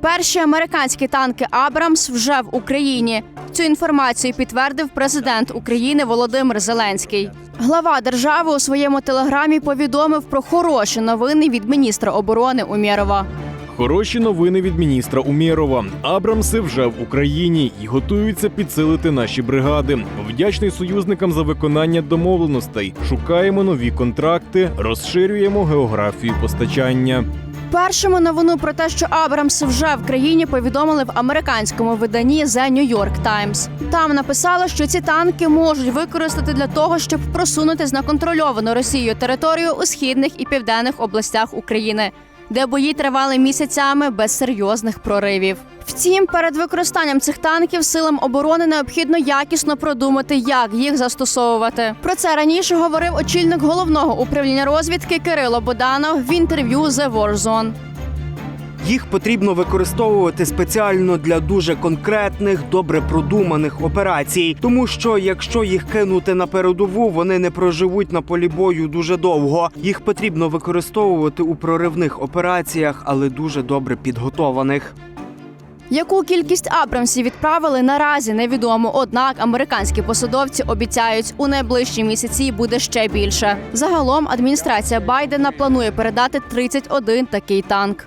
Перші американські танки Абрамс вже в Україні. Цю інформацію підтвердив президент України Володимир Зеленський. Глава держави у своєму телеграмі повідомив про хороші новини від міністра оборони Умєрова. Хороші новини від міністра Умєрова. Абрамси вже в Україні і готуються підсилити наші бригади. Вдячний союзникам за виконання домовленостей. Шукаємо нові контракти, розширюємо географію постачання. Першому новину про те, що Абрамс вже в країні повідомили в американському виданні The New York Times. Там написали, що ці танки можуть використати для того, щоб просунутись на контрольовану Росією територію у східних і південних областях України, де бої тривали місяцями без серйозних проривів. Втім, перед використанням цих танків силам оборони необхідно якісно продумати, як їх застосовувати. Про це раніше говорив очільник головного управління розвідки Кирило Боданов в інтерв'ю The Warzone. Їх потрібно використовувати спеціально для дуже конкретних, добре продуманих операцій, тому що якщо їх кинути на передову, вони не проживуть на полі бою дуже довго. Їх потрібно використовувати у проривних операціях, але дуже добре підготованих. Яку кількість Абрамсів відправили наразі невідомо. Однак американські посадовці обіцяють, у найближчі місяці буде ще більше. Загалом адміністрація Байдена планує передати 31 такий танк.